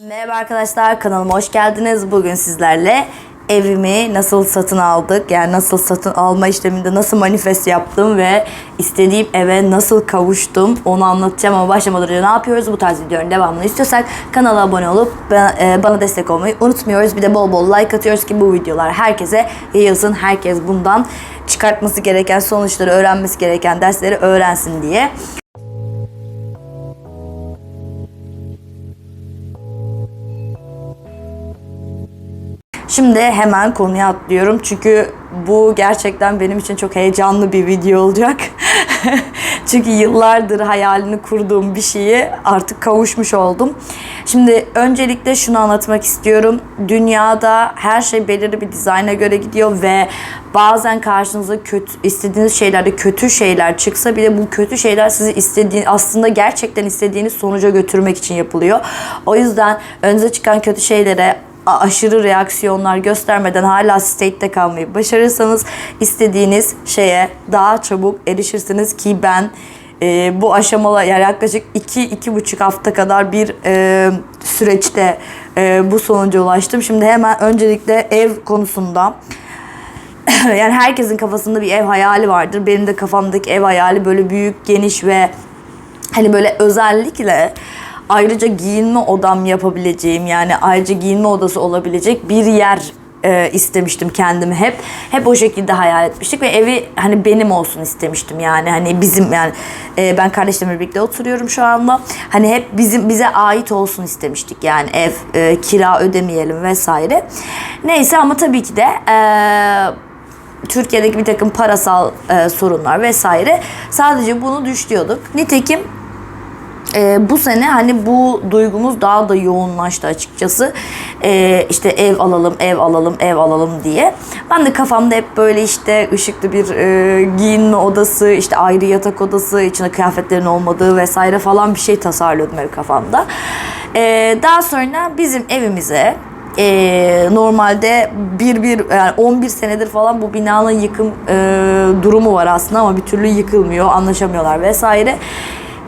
Merhaba arkadaşlar kanalıma hoş geldiniz. Bugün sizlerle evimi nasıl satın aldık yani nasıl satın alma işleminde nasıl manifest yaptım ve istediğim eve nasıl kavuştum onu anlatacağım ama başlamadan önce ne yapıyoruz bu tarz videoların devamını istiyorsak kanala abone olup e, bana destek olmayı unutmuyoruz. Bir de bol bol like atıyoruz ki bu videolar herkese yayılsın. Herkes bundan çıkartması gereken sonuçları öğrenmesi gereken dersleri öğrensin diye. Şimdi hemen konuya atlıyorum çünkü bu gerçekten benim için çok heyecanlı bir video olacak. çünkü yıllardır hayalini kurduğum bir şeyi artık kavuşmuş oldum. Şimdi öncelikle şunu anlatmak istiyorum. Dünyada her şey belirli bir dizayna göre gidiyor ve bazen karşınıza kötü istediğiniz şeylerde kötü şeyler çıksa bile bu kötü şeyler sizi istediğin aslında gerçekten istediğiniz sonuca götürmek için yapılıyor. O yüzden önünüze çıkan kötü şeylere aşırı reaksiyonlar göstermeden hala state'de kalmayı başarırsanız istediğiniz şeye daha çabuk erişirsiniz ki ben e, bu aşamalar yani yaklaşık 2-2,5 hafta kadar bir e, süreçte e, bu sonuca ulaştım. Şimdi hemen öncelikle ev konusunda yani herkesin kafasında bir ev hayali vardır. Benim de kafamdaki ev hayali böyle büyük, geniş ve hani böyle özellikle ayrıca giyinme odam yapabileceğim yani ayrıca giyinme odası olabilecek bir yer e, istemiştim kendimi hep. Hep o şekilde hayal etmiştik ve evi hani benim olsun istemiştim yani hani bizim yani e, ben kardeşlerimle birlikte oturuyorum şu anda. Hani hep bizim bize ait olsun istemiştik yani ev e, kira ödemeyelim vesaire. Neyse ama tabii ki de e, Türkiye'deki bir takım parasal e, sorunlar vesaire sadece bunu düşlüyorduk. Nitekim e, bu sene hani bu duygumuz daha da yoğunlaştı açıkçası. E, işte ev alalım, ev alalım, ev alalım diye. Ben de kafamda hep böyle işte ışıklı bir e, giyinme odası, işte ayrı yatak odası, içinde kıyafetlerin olmadığı vesaire falan bir şey tasarlıyordum ev kafamda. E, daha sonra bizim evimize e, normalde bir bir yani 11 senedir falan bu binanın yıkım e, durumu var aslında ama bir türlü yıkılmıyor, anlaşamıyorlar vesaire.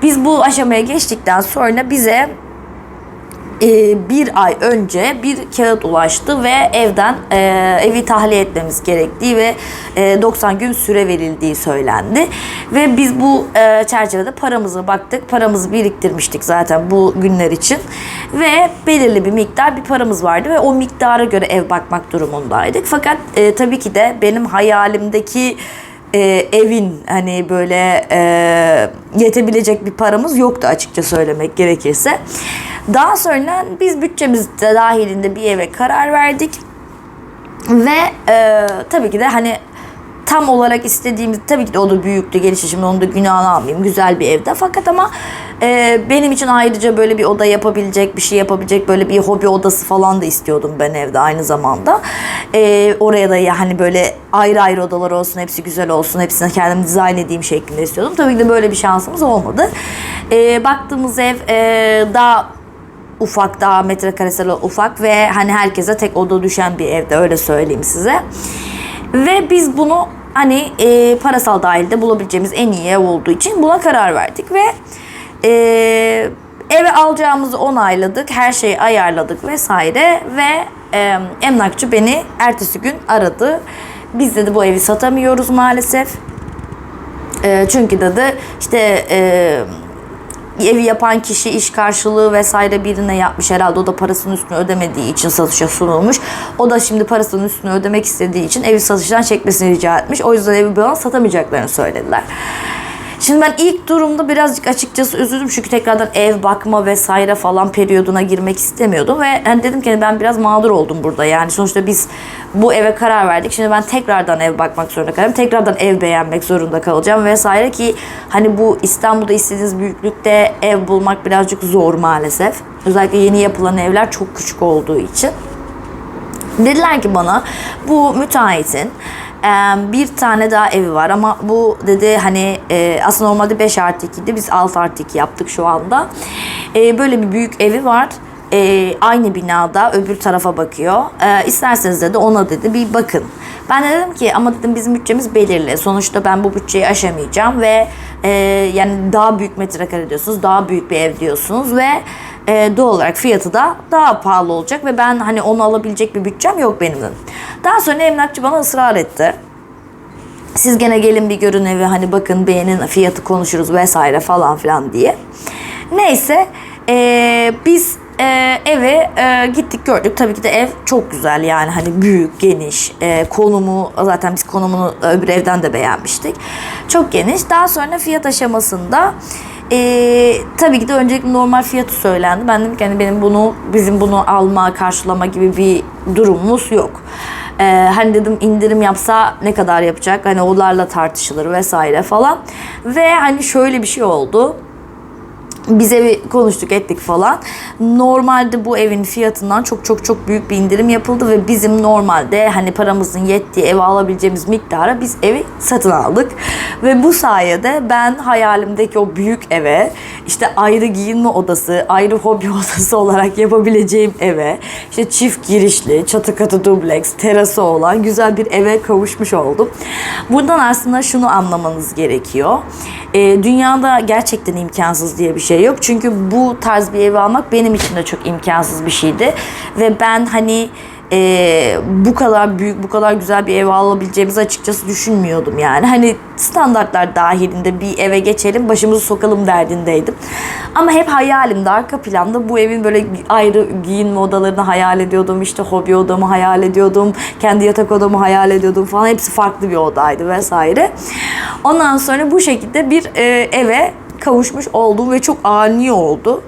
Biz bu aşamaya geçtikten sonra bize e, bir ay önce bir kağıt ulaştı ve evden e, evi tahliye etmemiz gerektiği ve e, 90 gün süre verildiği söylendi. Ve biz bu e, çerçevede paramızı baktık. Paramızı biriktirmiştik zaten bu günler için. Ve belirli bir miktar bir paramız vardı ve o miktara göre ev bakmak durumundaydık. Fakat e, tabii ki de benim hayalimdeki e, evin hani böyle e, yetebilecek bir paramız yoktu açıkça söylemek gerekirse. Daha sonra biz bütçemiz de dahilinde bir eve karar verdik. Ve e, tabii ki de hani tam olarak istediğimiz tabii ki de o da büyüktü gelişi şimdi onu da günahını almayayım güzel bir evde fakat ama e, benim için ayrıca böyle bir oda yapabilecek bir şey yapabilecek böyle bir hobi odası falan da istiyordum ben evde aynı zamanda. E, oraya da ya hani böyle ayrı ayrı odalar olsun hepsi güzel olsun hepsine kendim dizayn edeyim şeklinde istiyordum. Tabii ki de böyle bir şansımız olmadı. E, baktığımız ev e, daha ufak daha metrekaresi ufak ve hani herkese tek oda düşen bir evde öyle söyleyeyim size. Ve biz bunu hani e, parasal dahilde bulabileceğimiz en iyi ev olduğu için buna karar verdik ve e, eve alacağımızı onayladık, her şeyi ayarladık vesaire ve e, emlakçı beni ertesi gün aradı. Biz dedi bu evi satamıyoruz maalesef. E, çünkü dedi işte e, evi yapan kişi iş karşılığı vesaire birine yapmış herhalde o da parasının üstünü ödemediği için satışa sunulmuş. O da şimdi parasının üstünü ödemek istediği için evi satıştan çekmesini rica etmiş. O yüzden evi bana satamayacaklarını söylediler. Şimdi ben ilk durumda birazcık açıkçası üzüldüm. Çünkü tekrardan ev bakma vesaire falan periyoduna girmek istemiyordum. Ve hani dedim ki ben biraz mağdur oldum burada. Yani sonuçta biz bu eve karar verdik. Şimdi ben tekrardan ev bakmak zorunda kalıyorum. Tekrardan ev beğenmek zorunda kalacağım vesaire ki hani bu İstanbul'da istediğiniz büyüklükte ev bulmak birazcık zor maalesef. Özellikle yeni yapılan evler çok küçük olduğu için. Dediler ki bana bu müteahhitin bir tane daha evi var ama bu dedi hani e, aslında normalde 5 artı 2 idi biz 6 artı 2 yaptık şu anda. E, böyle bir büyük evi var. E, aynı binada öbür tarafa bakıyor. E, isterseniz dedi ona dedi bir bakın. Ben de dedim ki ama dedim bizim bütçemiz belirli. Sonuçta ben bu bütçeyi aşamayacağım ve e, yani daha büyük metrekare diyorsunuz, daha büyük bir ev diyorsunuz ve e, doğal olarak fiyatı da daha pahalı olacak ve ben hani onu alabilecek bir bütçem yok benim. Daha sonra emlakçı bana ısrar etti. Siz gene gelin bir görün evi hani bakın beğenin fiyatı konuşuruz vesaire falan filan diye. Neyse e, biz e, eve e, gittik gördük. Tabii ki de ev çok güzel yani hani büyük, geniş. E, konumu zaten biz konumunu öbür evden de beğenmiştik. Çok geniş. Daha sonra fiyat aşamasında e, tabii ki de öncelikle normal fiyatı söylendi. Ben dedim ki hani benim bunu bizim bunu alma, karşılama gibi bir durumumuz yok. Ee, hani dedim indirim yapsa ne kadar yapacak? Hani onlarla tartışılır vesaire falan. Ve hani şöyle bir şey oldu. Biz evi konuştuk ettik falan. Normalde bu evin fiyatından çok çok çok büyük bir indirim yapıldı ve bizim normalde hani paramızın yettiği eve alabileceğimiz miktara biz evi satın aldık. Ve bu sayede ben hayalimdeki o büyük eve işte ayrı giyinme odası, ayrı hobi odası olarak yapabileceğim eve işte çift girişli, çatı katı dubleks, terası olan güzel bir eve kavuşmuş oldum. Buradan aslında şunu anlamanız gerekiyor. Ee, dünyada gerçekten imkansız diye bir şey yok. Çünkü bu tarz bir evi almak benim için de çok imkansız bir şeydi. Ve ben hani e, bu kadar büyük, bu kadar güzel bir ev alabileceğimizi açıkçası düşünmüyordum yani. Hani standartlar dahilinde bir eve geçelim, başımızı sokalım derdindeydim. Ama hep hayalimde, arka planda bu evin böyle ayrı giyinme odalarını hayal ediyordum. işte hobi odamı hayal ediyordum. Kendi yatak odamı hayal ediyordum falan. Hepsi farklı bir odaydı vesaire. Ondan sonra bu şekilde bir e, eve kavuşmuş oldum ve çok ani oldu.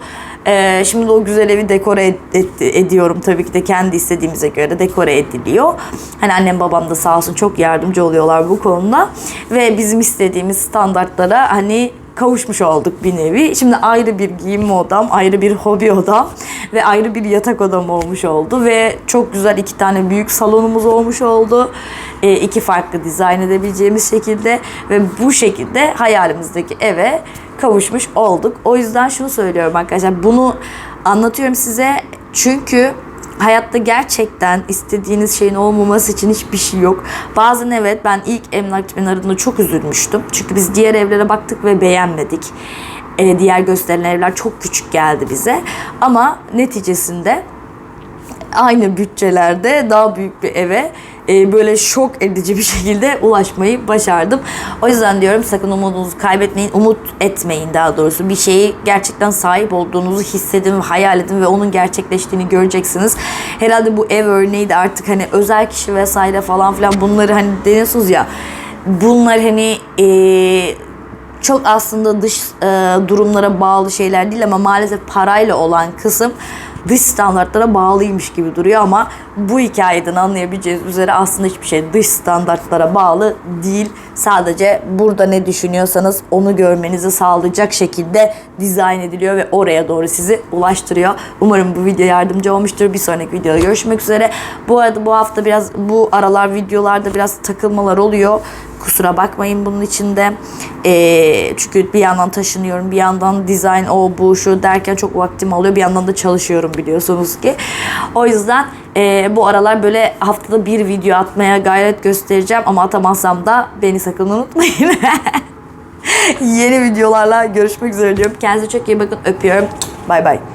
Ee, şimdi o güzel evi dekore ed- et- ediyorum tabii ki de kendi istediğimize göre dekore ediliyor. Hani annem babam da sağ olsun çok yardımcı oluyorlar bu konuda ve bizim istediğimiz standartlara hani kavuşmuş olduk bir nevi. Şimdi ayrı bir giyinme odam, ayrı bir hobi odam ve ayrı bir yatak odam olmuş oldu ve çok güzel iki tane büyük salonumuz olmuş oldu. E, iki farklı dizayn edebileceğimiz şekilde ve bu şekilde hayalimizdeki eve kavuşmuş olduk. O yüzden şunu söylüyorum arkadaşlar. Bunu anlatıyorum size çünkü hayatta gerçekten istediğiniz şeyin olmaması için hiçbir şey yok. Bazen evet ben ilk emlakçı aradığında çok üzülmüştüm. Çünkü biz diğer evlere baktık ve beğenmedik. Ee, diğer gösterilen evler çok küçük geldi bize. Ama neticesinde aynı bütçelerde daha büyük bir eve e, böyle şok edici bir şekilde ulaşmayı başardım. O yüzden diyorum sakın umudunuzu kaybetmeyin, umut etmeyin daha doğrusu. Bir şeyi gerçekten sahip olduğunuzu hissedin hayal edin ve onun gerçekleştiğini göreceksiniz. Herhalde bu ev örneği de artık hani özel kişi vesaire falan filan bunları hani deniyorsunuz ya bunlar hani e, çok aslında dış e, durumlara bağlı şeyler değil ama maalesef parayla olan kısım dış standartlara bağlıymış gibi duruyor ama bu hikayeden anlayabileceğiniz üzere aslında hiçbir şey dış standartlara bağlı değil. Sadece burada ne düşünüyorsanız onu görmenizi sağlayacak şekilde dizayn ediliyor ve oraya doğru sizi ulaştırıyor. Umarım bu video yardımcı olmuştur. Bir sonraki videoda görüşmek üzere. Bu arada bu hafta biraz bu aralar videolarda biraz takılmalar oluyor. Kusura bakmayın bunun içinde. Ee, çünkü bir yandan taşınıyorum, bir yandan dizayn o bu şu derken çok vaktim alıyor. Bir yandan da çalışıyorum biliyorsunuz ki. O yüzden e, bu aralar böyle haftada bir video atmaya gayret göstereceğim. Ama atamazsam da beni sakın unutmayın. Yeni videolarla görüşmek üzere diyorum. Kendinize çok iyi bakın. Öpüyorum. Bay bay.